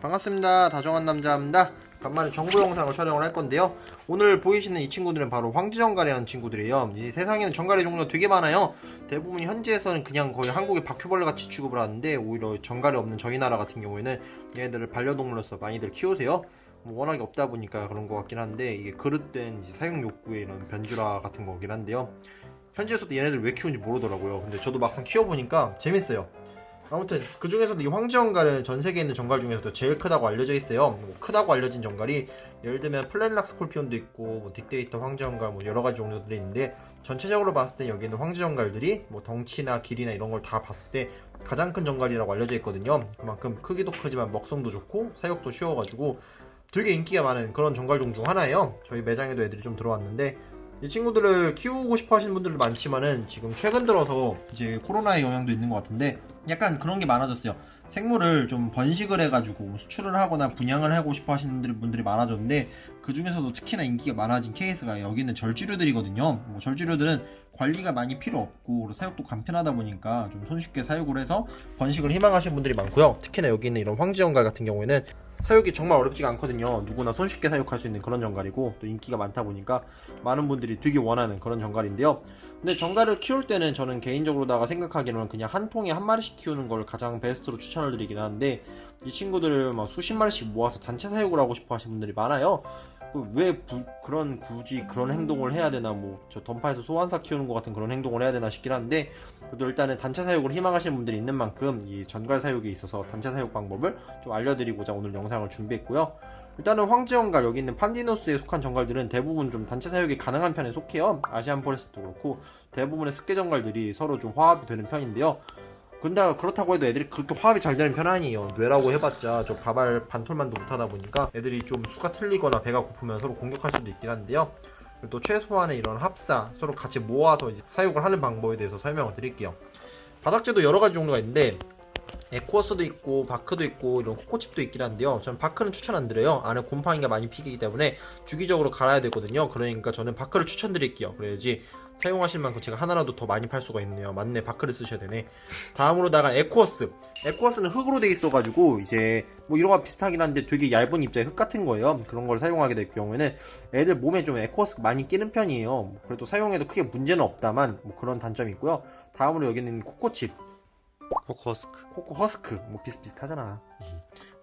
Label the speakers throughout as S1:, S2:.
S1: 반갑습니다. 다정한 남자입니다. 간만에 정보 영상을 촬영을 할 건데요. 오늘 보이시는 이 친구들은 바로 황지정갈이라는 친구들이에요. 이 세상에는 정갈의 종류가 되게 많아요. 대부분 현지에서는 그냥 거의 한국의 바퀴벌레 같이 취급을 하는데 오히려 정갈이 없는 저희 나라 같은 경우에는 얘네들을 반려동물로서 많이들 키우세요. 뭐 워낙에 없다 보니까 그런 것 같긴 한데 이게 그릇된 이제 사용 욕구의 이런 변주라 같은 거긴 한데요. 현지에서도 얘네들 왜 키우는지 모르더라고요. 근데 저도 막상 키워보니까 재밌어요. 아무튼 그 중에서도 이 황지정갈은 전 세계에 있는 정갈 중에서도 제일 크다고 알려져 있어요. 뭐 크다고 알려진 정갈이 예를 들면 플랜락 스콜피온도 있고 뭐 딕데이터 황지정갈 뭐 여러 가지 종류들이 있는데 전체적으로 봤을 때 여기는 황지정갈들이 뭐 덩치나 길이나 이런 걸 다 봤을 때 가장 큰 정갈이라고 알려져 있거든요. 그만큼 크기도 크지만 먹성도 좋고 사육도 쉬워가지고 되게 인기가 많은 그런 정갈종 중 하나예요. 저희 매장에도 애들이 좀 들어왔는데 이 친구들을 키우고 싶어 하시는 분들도 많지만은 지금 최근 들어서 이제 코로나의 영향도 있는 것 같은데 약간 그런 게 많아졌어요. 생물을 좀 번식을 해가지고 수출을 하거나 분양을 하고 싶어 하시는 분들이- 분들이 많아졌는데 그 중에서도 특히나 인기가 많아진 케이스가 여기는 절지류들이거든요. 뭐 절지류들은 관리가 많이 필요 없고 사육도 간편하다 보니까 좀 손쉽게 사육을 해서 번식을 희망하시는 분들이 많고요. 특히나 여기 있는 이런 황지정갈 같은 경우에는 사육이 정말 어렵지가 않거든요. 누구나 손쉽게 사육할 수 있는 그런 정갈이고 또 인기가 많다 보니까 많은 분들이 되게 원하는 그런 정갈인데요. 근데 정갈을 키울 때는 저는 개인적으로다가 생각하기로는 그냥 한 통에 한 마리씩 키우는 걸 가장 베스트로 추천을 드리긴 하는데 이 친구들을 막 수십 마리씩 모아서 단체 사육을 하고 싶어 하시는 분들이 많아요. 그왜 부- 그런 굳이 그런 행동을 해야 되나 뭐 저 던파에서 소환사 키우는 것 같은 그런 행동을 해야 되나 싶긴 한데 그래도 일단은 단체 사육을 희망하시는 분들이 있는 만큼 이 전갈 사육에 있어서 단체 사육 방법을 좀 알려드리고자 오늘 영상을 준비했고요. 일단은 황지정갈 여기 있는 판디노스에 속한 정갈들은 대부분 좀 단체 사육이 가능한 편에 속해요. 아시안 포레스트도 그렇고 대부분의 습계 정갈들이 서로 좀 화합이 되는 편인데요. 근데 그렇다고 해도 애들이 그렇게 화합이 잘 되는 편 아니에요. 뇌라고 해봤자 저 바발 반톨만도 못하다 보니까 애들이 좀 수가 틀리거나 배가 고프면 서로 공격할 수도 있긴 한데요. 그리고 또 최소한의 이런 합사 서로 같이 모아서 사육을 하는 방법에 대해서 설명을 드릴게요. 바닥재도 여러 가지 종류가 있는데 에코어스도 있고 바크도 있고 이런 코코칩도 있긴 한데요. 저는 바크는 추천 안 드려요. 안에 곰팡이가 많이 피기 때문에 주기적으로 갈아야 되거든요. 그러니까 저는 바크를 추천드릴게요. 그래야지 사용하실 만큼 제가 하나라도 더 많이 팔 수가 있네요. 맞네, 바크를 쓰셔야 되네. 다음으로다가 에코어스. 에코어스는 흙으로 돼 있어가지고 이제 뭐 이런 거 비슷하긴 한데 되게 얇은 입자의 흙 같은 거예요. 그런 걸 사용하게 될 경우에는 애들 몸에 좀 에코어스가 많이 끼는 편이에요. 그래도 사용해도 크게 문제는 없다만 뭐 그런 단점이 있고요. 다음으로 여기는 코코칩.
S2: 코코스크
S1: 코코 허스크 뭐 비슷비슷하잖아.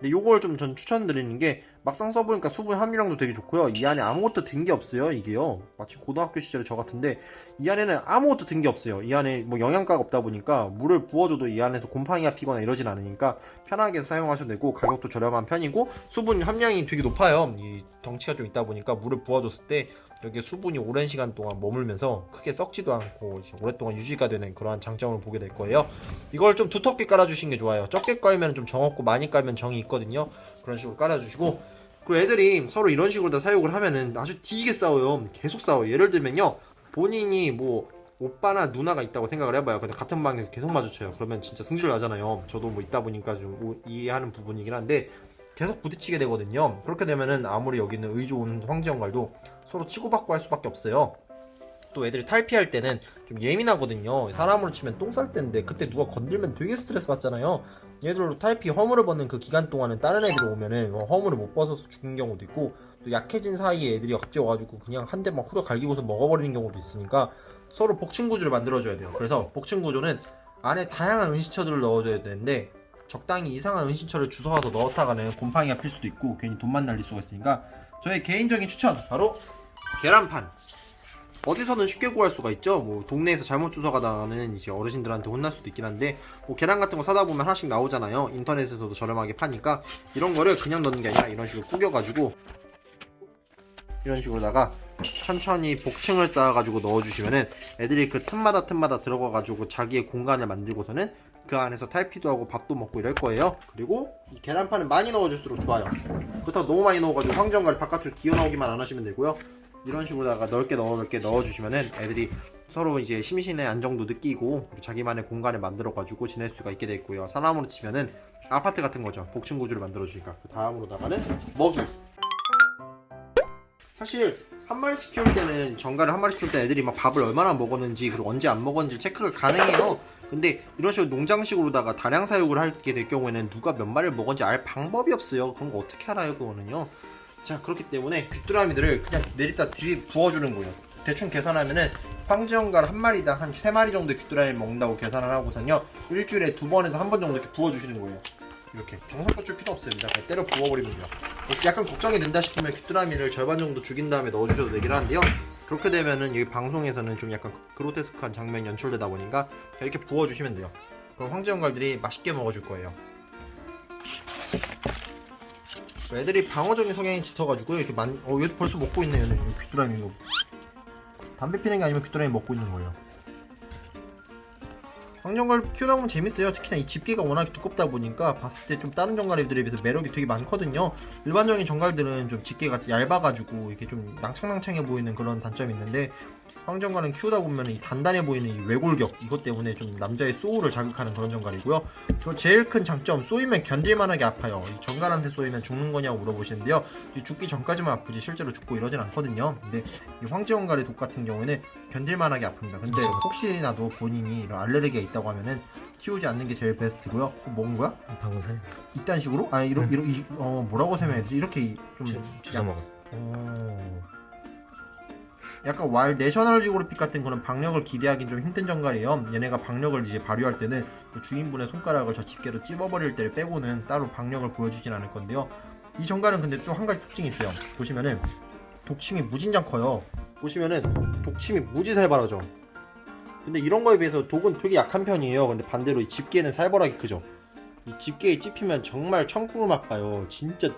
S1: 근데 요걸 좀 전 추천드리는 게 막상 써보니까 수분 함유량도 되게 좋고요. 이 안에 아무것도 든 게 없어요. 이게요. 마치 고등학교 시절에 저 같은데 이 안에는 아무것도 든 게 없어요. 이 안에 뭐 영양가가 없다 보니까 물을 부어줘도 이 안에서 곰팡이가 피거나 이러진 않으니까 편하게 사용하셔도 되고 가격도 저렴한 편이고 수분 함량이 되게 높아요. 이 덩치가 좀 있다 보니까 물을 부어줬을 때 여기에 수분이 오랜 시간 동안 머물면서 크게 썩지도 않고 오랫동안 유지가 되는 그러한 장점을 보게 될 거예요. 이걸 좀 두텁게 깔아주신 게 좋아요. 적게 깔면 좀 정 없고 많이 깔면 정이 있거든요. 그런 식으로 깔아주시고 그리고 애들이 서로 이런 식으로 다 사육을 하면은 아주 뒤지게 싸워요. 계속 싸워요. 예를 들면요. 본인이 뭐 오빠나 누나가 있다고 생각을 해봐요. 근데 같은 방에서 계속 마주쳐요. 그러면 진짜 승질 나잖아요. 저도 뭐 있다 보니까 좀 오- 이해하는 부분이긴 한데 계속 부딪히게 되거든요. 그렇게 되면은 아무리 여기 있는 의 좋은 황지연갈도 서로 치고받고 할 수밖에 없어요. 또 애들이 탈피할 때는 좀 예민하거든요. 사람으로 치면 똥 쌀 때인데 그때 누가 건들면 되게 스트레스 받잖아요. 얘들로 탈피 허물을 벗는 그 기간 동안은 다른 애들이 오면은 어, 허물을 못 벗어서 죽는 경우도 있고 또 약해진 사이에 애들이 갑자기 와가지고 그냥 한 대 막 후려 갈기고서 먹어버리는 경우도 있으니까 서로 복층 구조를 만들어줘야 돼요. 그래서 복층 구조는 안에 다양한 은신처들을 넣어줘야 되는데 적당히 이상한 은신처를 주워와서 넣었다가는 곰팡이가 필 수도 있고 괜히 돈만 날릴 수가 있으니까 저의 개인적인 추천 바로 계란판 어디서든 쉽게 구할 수가 있죠. 뭐 동네에서 잘못 주워가다가는 이제 어르신들한테 혼날 수도 있긴 한데 뭐 계란 같은 거 사다 보면 하나씩 나오잖아요. 인터넷에서도 저렴하게 파니까 이런 거를 그냥 넣는 게 아니라 이런 식으로 구겨가지고 이런 식으로다가 천천히 복층을 쌓아가지고 넣어주시면은 애들이 그 틈마다 틈마다 들어가가지고 자기의 공간을 만들고서는 그 안에서 탈피도 하고 밥도 먹고 이럴 거예요. 그리고 이 계란판은 많이 넣어줄수록 좋아요. 그렇다고 너무 많이 넣어가지고 황정갈 바깥으로 기어 나오기만 안 하시면 되고요. 이런 식으로다가 넓게 넣어 넓게 넣어주시면은 애들이 서로 이제 심신의 안정도 느끼고 자기만의 공간을 만들어가지고 지낼 수가 있게 되고요. 사람으로 치면은 아파트 같은 거죠. 복층 구조를 만들어주니까. 그 다음으로다가는 먹이. 사실 한 마리씩 키울 때는 정갈을 한 마리씩 키울 때 애들이 막 밥을 얼마나 먹었는지 그리고 언제 안 먹었는지 체크가 가능해요. 근데 이런 식으로 농장식으로다가 다량 사육을 하게 될 경우에는 누가 몇 마리를 먹었는지 알 방법이 없어요. 그런 거 어떻게 알아요, 그거는요. 자, 그렇기 때문에 귀뚜라미들을 그냥 내리다 들이 부어주는 거예요. 대충 계산하면은 황지연갈 한 마리당 한 세 마리 정도 귀뚜라미 먹는다고 계산을 하고선요. 일주일에 두 번에서 한 번 정도 이렇게 부어주시는 거예요. 이렇게 정성껏 줄 필요 없습니다. 그냥 때려 부어버리면 돼요. 약간 걱정이 된다 싶으면 귀뚜라미를 절반 정도 죽인 다음에 넣어주셔도 되긴 하는데요. 그렇게 되면은 여기 방송에서는 좀 약간 그로테스크한 장면이 연출되다 보니까 이렇게 부어주시면 돼요. 그럼 황제연갈들이 맛있게 먹어줄 거예요. 애들이 방어적인 성향이 짙어가지고 이렇게 많이 어 얘도 벌써 먹고 있네 얘는 귀뚜라미 이거 담배 피는 게 아니면 귀뚜라미 먹고 있는 거예요. 키우다 보면 재밌어요. 특히나 이 집게가 워낙 두껍다 보니까 봤을 때 좀 다른 정갈들에 비해서 매력이 되게 많거든요. 일반적인 정갈들은 좀 집게가 얇아가지고 이렇게 좀 낭창낭창해 보이는 그런 단점이 있는데 황정갈은 키우다 보면 이 단단해 보이는 이 외골격 이것 때문에 좀 남자의 소울을 자극하는 그런 정갈이고요. 그 제일 큰 장점 쏘이면 견딜만하게 아파요. 이 정갈한테 쏘이면 죽는 거냐고 물어보시는데요. 이 죽기 전까지만 아프지 실제로 죽고 이러진 않거든요. 근데 이 황지원갈의 독 같은 경우에는 견딜만하게 아픕니다. 근데 혹시나도 본인이 이런 알레르기가 있다고 하면은 키우지 않는 게 제일 베스트고요. 그거 먹은 거야?
S2: 방금 살렸어.
S1: 이딴 식으로? 아 이런 이런 이, 어 뭐라고 설명해야 되지? 이렇게 좀
S2: 주, 주워 먹었어.
S1: 어... 약간 와일 내셔널 지오그래픽 같은 그런 박력을 기대하기는 좀 힘든 정갈이에요. 얘네가 박력을 이제 발휘할 때는 그 주인분의 손가락을 저 집게로 찝어버릴 때를 빼고는 따로 박력을 보여주진 않을 건데요. 이 정갈은 근데 또 한 가지 특징이 있어요. 보시면은 독침이 무진장 커요. 보시면은 독침이 무지 살벌하죠. 근데 이런 거에 비해서 독은 되게 약한 편이에요. 근데 반대로 이 집게는 살벌하게 크죠. 이 집게에 찝히면 정말 천국을 맛봐요. 진짜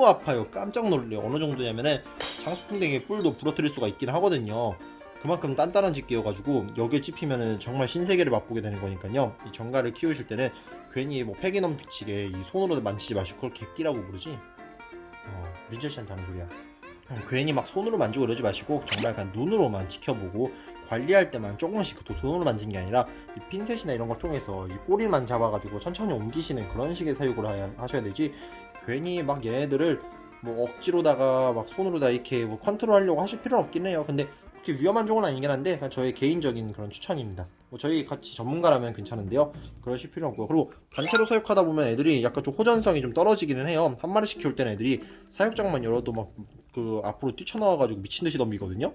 S1: 너무 아파요. 깜짝 놀래요. 어느 정도냐면은 장수풍뎅이의 뿔도 부러뜨릴 수가 있긴 하거든요. 그만큼 단단한 집게여가지고 여기에 찝히면은 정말 신세계를 맛보게 되는 거니까요. 이 정갈을 키우실 때는 괜히 뭐 패기 넘치게 이 손으로 만지지 마시고 그걸 객기라고 부르지. 어, 민철 씨한테 하는 소리야. 음, 괜히 막 손으로 만지고 이러지 마시고 정말 그냥 눈으로만 지켜보고 관리할 때만 조금씩 또 손으로 만진 게 아니라 이 핀셋이나 이런 걸 통해서 이 꼬리만 잡아가지고 천천히 옮기시는 그런 식의 사육을 하- 하셔야 되지 괜히 막 얘네들을 뭐 억지로다가 막 손으로 다 이렇게 뭐 컨트롤하려고 하실 필요는 없긴 해요. 근데 그렇게 위험한 종은 아니긴 한데 그냥 저의 개인적인 그런 추천입니다. 뭐 저희 같이 전문가라면 괜찮은데요. 그러실 필요 없고요. 그리고 단체로 사육하다 보면 애들이 약간 좀 호전성이 좀 떨어지기는 해요. 한 마리씩 키울 때는 애들이 사육장만 열어도 막 그 앞으로 뛰쳐나와가지고 미친 듯이 덤비거든요.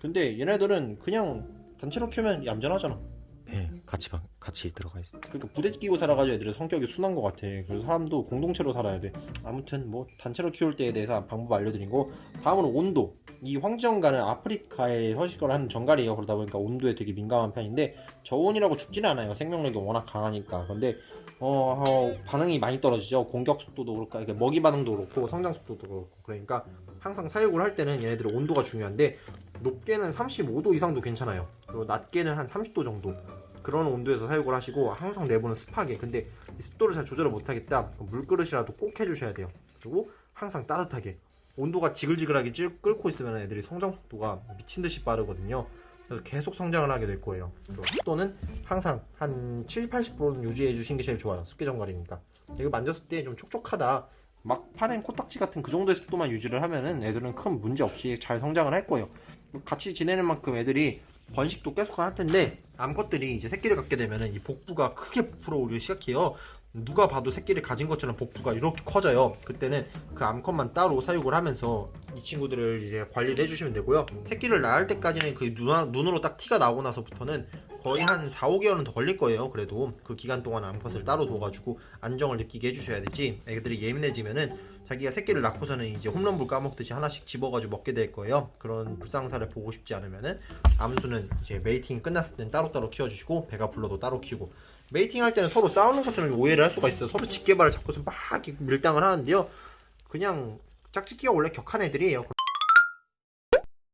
S1: 근데 얘네들은 그냥 단체로 키우면 얌전하잖아.
S2: 네, 같이 방, 같이 들어가 있어.
S1: 그러니까 부대 끼고 살아가지고 애들의 성격이 순한 것 같아. 그래서 사람도 공동체로 살아야 돼. 아무튼 뭐 단체로 키울 때에 대해서 방법 알려드리고 다음으로 온도. 이 황지정갈은 아프리카에 서식을 하는 정갈이에요. 그러다 보니까 온도에 되게 민감한 편인데 저온이라고 죽지는 않아요. 생명력이 워낙 강하니까. 근데 어, 어, 반응이 많이 떨어지죠. 공격 속도도 그렇고 이렇게 먹이 반응도 그렇고 성장 속도도 그렇고 그러니까 항상 사육을 할 때는 얘네들의 온도가 중요한데 높게는 35도 이상도 괜찮아요. 그리고 낮게는 한 30도 정도. 그런 온도에서 사육을 하시고 항상 내부는 습하게. 근데 이 습도를 잘 조절을 못하겠다. 물그릇이라도 꼭 해주셔야 돼요. 그리고 항상 따뜻하게. 온도가 지글지글하게 찔- 끓고 있으면 애들이 성장 속도가 미친 듯이 빠르거든요. 그래서 계속 성장을 하게 될 거예요. 습도는 항상 한 7, 80%는 유지해 주시는 게 제일 좋아요. 습기 정갈이니까. 이거 만졌을 때 좀 촉촉하다. 막 파낸 코딱지 같은 그 정도의 습도만 유지를 하면은 애들은 큰 문제 없이 잘 성장을 할 거예요 같이 지내는 만큼 애들이 번식도 계속 할 텐데 암컷들이 이제 새끼를 갖게 되면은 이 복부가 크게 부풀어 오르기 시작해요. 누가 봐도 새끼를 가진 것처럼 복부가 이렇게 커져요. 그때는 그 암컷만 따로 사육을 하면서 이 친구들을 이제 관리를 해주시면 되고요. 새끼를 낳을 때까지는 그 눈, 눈으로 딱 티가 나오고 나서부터는 거의 한 4, 5개월은 더 걸릴 거예요. 그래도 그 기간 동안 암컷을 따로 둬가지고 안정을 느끼게 해주셔야 되지. 애들이 예민해지면은 자기가 새끼를 낳고서는 이제 홈런볼 까먹듯이 하나씩 집어가지고 먹게 될 거예요. 그런 불상사를 보고 싶지 않으면은 암수는 이제 메이팅 끝났을 땐 따로따로 키워주시고 배가 불러도 따로 키우고 메이팅 할 때는 서로 싸우는 것처럼 오해를 할 수가 있어요. 서로 집게발을 잡고서 막 밀당을 하는데요. 그냥 짝짓기가 원래 격한 애들이에요.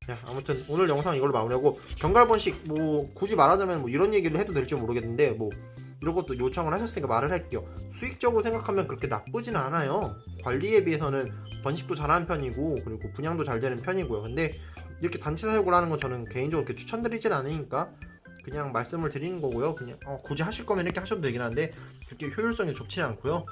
S1: 자, 아무튼 오늘 영상 이걸로 마무리하고 경갈번식 뭐 굳이 말하자면 뭐 이런 얘기를 해도 될지 모르겠는데 뭐 이런 것도 요청을 하셨으니까 말을 할게요. 수익적으로 생각하면 그렇게 나쁘진 않아요. 관리에 비해서는 번식도 잘하는 편이고 그리고 분양도 잘 되는 편이고요. 근데 이렇게 단체 사육을 하는 건 저는 개인적으로 그렇게 추천드리진 않으니까 그냥 말씀을 드리는 거고요. 그냥 어, 굳이 하실 거면 이렇게 하셔도 되긴 한데 그렇게 효율성이 좋지는 않고요. 어,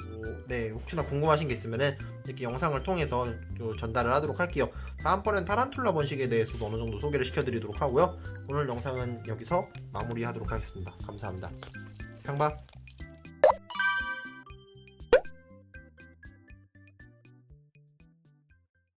S1: 네, 혹시나 궁금하신 게 있으면은 이렇게 영상을 통해서 또 전달을 하도록 할게요. 다음번엔 타란툴라 번식에 대해서도 어느 정도 소개를 시켜드리도록 하고요. 오늘 영상은 여기서 마무리하도록 하겠습니다. 감사합니다. 평바.